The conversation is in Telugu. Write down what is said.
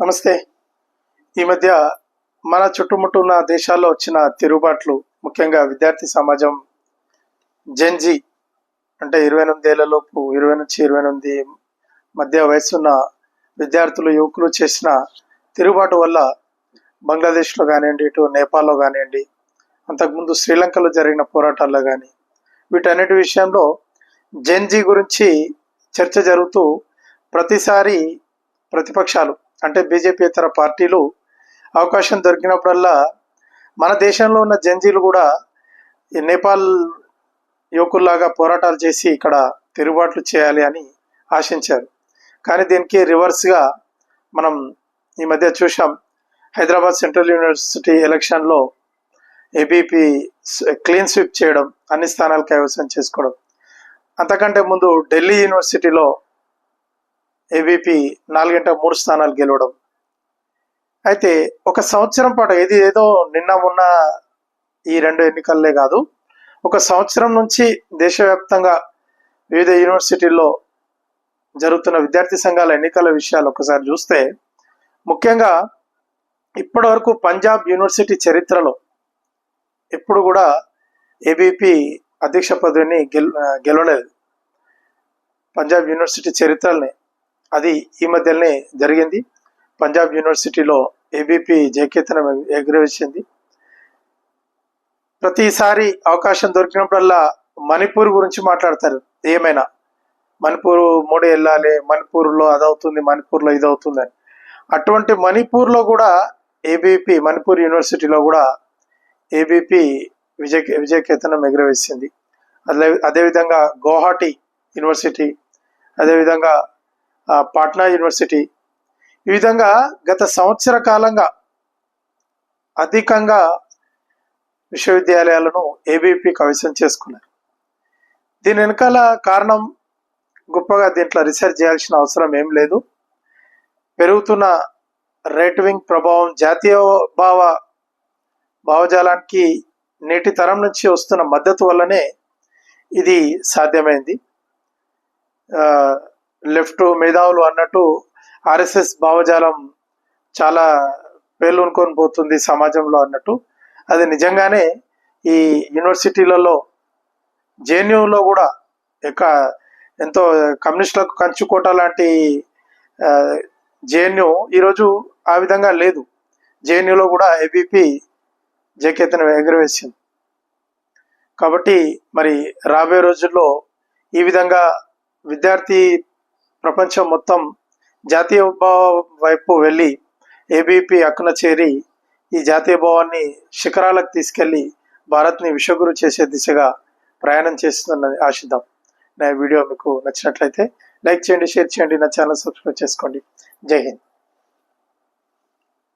నమస్తే. ఈ మధ్య మన చుట్టుముట్టు ఉన్న దేశాల్లో వచ్చిన తిరుగుబాట్లు ముఖ్యంగా విద్యార్థి సమాజం జెన్జీ అంటే ఇరవై ఎనిమిది ఏళ్ళలోపు ఇరవై నుంచి ఇరవై ఎనిమిది మధ్య వయసున్న విద్యార్థులు యువకులు చేసిన తిరుగుబాటు వల్ల బంగ్లాదేశ్లో కానివ్వండి ఇటు నేపాల్లో కానివ్వండి అంతకుముందు శ్రీలంకలో జరిగిన పోరాటాల్లో కానీ వీటన్నిటి విషయంలో జెన్జీ గురించి చర్చ జరుగుతూ ప్రతిసారి ప్రతిపక్షాలు అంటే బీజేపీ ఇతర పార్టీలు అవకాశం దొరికినప్పుడల్లా మన దేశంలో ఉన్న జంజీలు కూడా ఈ నేపాల్ యువకుల్లాగా పోరాటాలు చేసి ఇక్కడ తిరుగుబాట్లు చేయాలి అని ఆశించారు. కానీ దీనికి రివర్స్గా మనం ఈ మధ్య చూసాం హైదరాబాద్ సెంట్రల్ యూనివర్సిటీ ఎలక్షన్లో ఏబీపీ క్లీన్ స్వీప్ చేయడం అన్ని స్థానాలు కైవసం చేసుకోవడం. అంతకంటే ముందు ఢిల్లీ యూనివర్సిటీలో ఏబీపీ నాలుగింట మూడు స్థానాలు గెలవడం. అయితే ఒక సంవత్సరం పాటు ఏది ఏదో నిన్న మొన్న ఈ రెండు ఎన్నికల్లే కాదు ఒక సంవత్సరం నుంచి దేశవ్యాప్తంగా వివిధ యూనివర్సిటీల్లో జరుగుతున్న విద్యార్థి సంఘాల ఎన్నికల విషయాలు ఒకసారి చూస్తే ముఖ్యంగా ఇప్పటి వరకు పంజాబ్ యూనివర్సిటీ చరిత్రలో ఎప్పుడు కూడా ఏబీపీ అధ్యక్ష పదవిని గెల్ గెలవలేదు. పంజాబ్ యూనివర్సిటీ చరిత్రల్ని అది ఈ మధ్యనే జరిగింది. పంజాబ్ యూనివర్సిటీలో ఏబీపీ జయకేతనం ఎగురవేసింది. ప్రతిసారి అవకాశం దొరికినప్పుడల్లా మణిపూర్ గురించి మాట్లాడతారు. ఏమైనా? మణిపూర్ మోడీ వెళ్ళాలి మణిపూర్లో అదవుతుంది మణిపూర్లో ఇది అవుతుంది అని. అటువంటి మణిపూర్లో కూడా ఏబీపీ మణిపూర్ యూనివర్సిటీలో కూడా ఏబీపీ విజయ విజయకేతనం ఎగురవేసింది. అదే అదేవిధంగా గౌహాటి యూనివర్సిటీ అదేవిధంగా పాట్నా యూనివర్సిటీ. ఈ విధంగా గత సంవత్సర కాలంగా అధికంగా విశ్వవిద్యాలయాలను ఏబీపీ కవిసం చేసుకున్నారు దీని వెనకాల కారణం గొప్పగా దీంట్లో రీసెర్చ్ చేయాల్సిన అవసరం ఏం లేదు. పెరుగుతున్న రైట్ వింగ్ ప్రభావం జాతీయ భావ భావజాలానికి నేటి తరం నుంచి వస్తున్న మద్దతు వల్లనే ఇది సాధ్యమైంది. లెఫ్ట్ మేధావులు అన్నట్టు ఆర్ఎస్ఎస్ భావజాలం చాలా పేలునుకొని పోతుంది సమాజంలో అన్నట్టు. అది నిజంగానే ఈ యూనివర్సిటీలలో జేఎన్యూలో కూడా ఇక ఎంతో కమ్యూనిస్టులకు కంచుకోట లాంటి జేఎన్యూ ఈరోజు ఆ విధంగా లేదు. జేఎన్యూలో కూడా ఏబీపీ జయకేతనం ఎగరవేసింది. కాబట్టి మరి రాబోయే రోజుల్లో ఈ విధంగా విద్యార్థి ప్రపంచం మొత్తం జాతీయ వైపు వెళ్ళి ఏబీపీ అక్కున చేరి ఈ జాతీయ భావాన్ని శిఖరాలకు తీసుకెళ్ళి భారత్ని విశ్వగురు చేసే దిశగా ప్రయాణం చేస్తుందని ఆశిద్దాం. నా వీడియో మీకు నచ్చినట్లయితే లైక్ చేయండి షేర్ చేయండి నా ఛానల్ సబ్స్క్రైబ్ చేసుకోండి. జై హింద్.